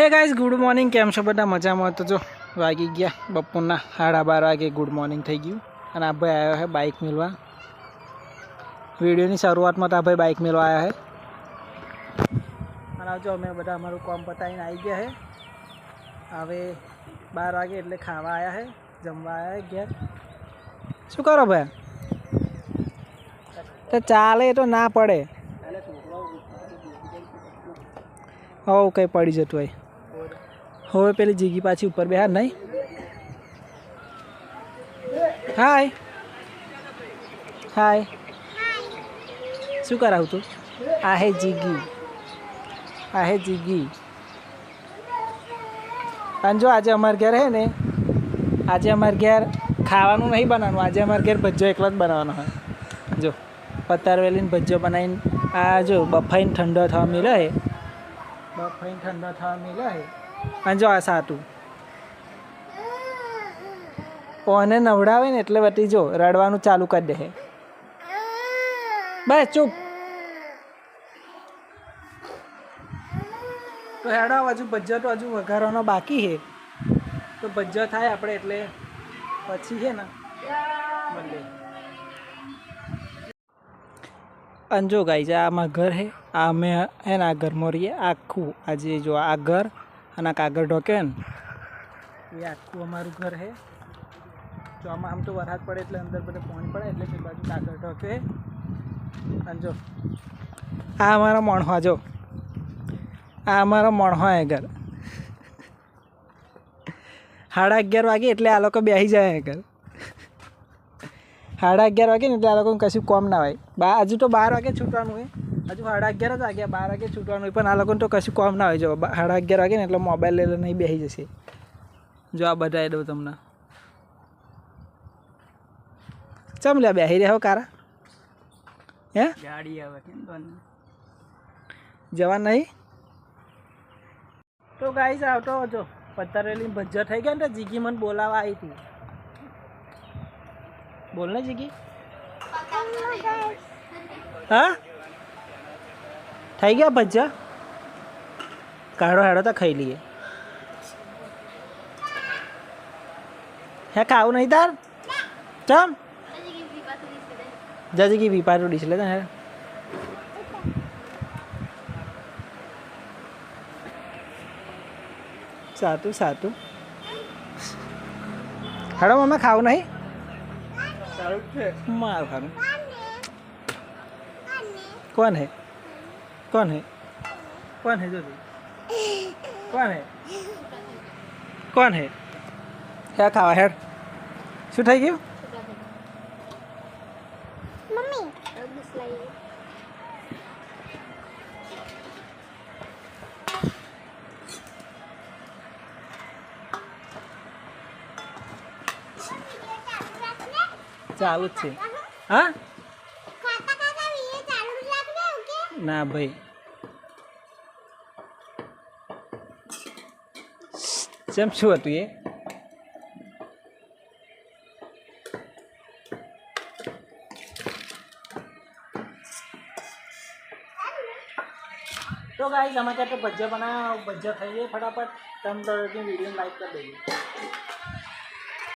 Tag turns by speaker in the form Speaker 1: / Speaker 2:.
Speaker 1: Hey guys good morning કેમ છો બધા મજામાં તો જો વાગી ગયા બપોરના સાડા બાર વાગે ગુડ મોર્નિંગ થઈ ગયું અને આ ભાઈ આવ્યો છે બાઇક મેળવા વિડીયોની શરૂઆતમાં તો આ ભાઈ બાઇક મેળવા આવ્યા છે અને જો અમે બધા અમારું કામ પતાવીને આવી ગયા છે હવે બાર વાગે એટલે ખાવા આવ્યા છે જમવા આવ્યા છે ઘેર શું કરો ભાઈ તો ચાલે એ તો ના પડે હવ કંઈ પડી જતું હોય હવે પેલી જીગી પાછી ઉપર બેહાર નહીં? હાય હાય શું કરાવું તું? આ હે જીગી. આ હે જીગી. અને જો આજે અમારા ઘેર હે ને? આજે અમારે ઘેર ખાવાનું નહીં બનાવવાનું. આજે અમારા ઘેર ભજ્જો એકલો જ બનાવવાનો હોય. જો પતારવેલીને ભજ્જો બનાવીને આ જો બફાઈને ઠંડો થવા મિલે હે. બફાઈને ઠંડો થવા મિલે હે. અને જો આ સાતું. ઓને નવડાવે ને એટલે વટી જો, રડવાનું ચાલુ કરી દે બસ, ચૂપ. તો હેડો હજુ તો હજુ વઘારવાનો બાકી છે તો ભજ્જો થાય આપણે એટલે પછી છે ને. મળીએ. અંજો ગાઈ જાય આમાં ઘર હે. આ અમે હે ને આ ઘરમાં રહીએ આખું આજે જો આ ઘર અને આ કાગળ ઢોકે ને એ આખું અમારું ઘર હે. જો આમાં આમ તો વરસાદ પડે એટલે અંદર બધે પાણી પડે, એટલે પેલી બાજુ કાગળ ઢોકે. અને જો, આ અમારા મણવા જો. આ અમારો મણવા એ ઘર. સાડા અગિયાર વાગે એટલે આ લોકો બેસી જાય ઘર. સાડા અગિયાર વાગે ને એટલે આ લોકોને કશું કોમ ના હોય. બા, હજુ તો બાર વાગે છૂટવાનું હોય હજુ સાડા અગિયાર જ વાગ્યા બાર વાગે છૂટવાનું પણ આ લોકોને તો કશું કોમ ના હોય. જો સાડા અગિયાર વાગે ને એટલે મોબાઈલ લઈને નહીં બેસી જશે. જો આ બધા દઉં તમને. ચમ લે બેસી રહ્યા કારા? હે?
Speaker 2: ગાડી આવે
Speaker 1: જવા નહીં? તો ગાઈસ આવતો જો પથ્થરેલી ભજ્જર થઈ ગયા ને તો જીગી મને બોલાવા આવી હતી. બોલ ને જીગી. હા? થઈ ગયા ભજ્જા કાઢો હેડો તો ખાઈ લઈએ. હે ખાવું નહીં તાર? ચમ? જા જીગી વીપારું ડીશ લે હે સાતું સાતું. હેડો મમ્મી ખાવું નહીં?
Speaker 2: સારું છે.
Speaker 1: માર ખાનું કોણ હે? કોણ હે કોણ હે જો कौन કોણ कौन કોણ क्या खावा ખાવા હેડ શું થઈ ગયું ચાલુ જ છે હા ના ભાઈ જેમ શું હતું એ તો ગાઈસ અમારે ત્યાં તો ભજીયા બનાવ ભજીયા થઈ જાય ફટાફટ તમે તો વીડિયો લાઈક કરી દેજો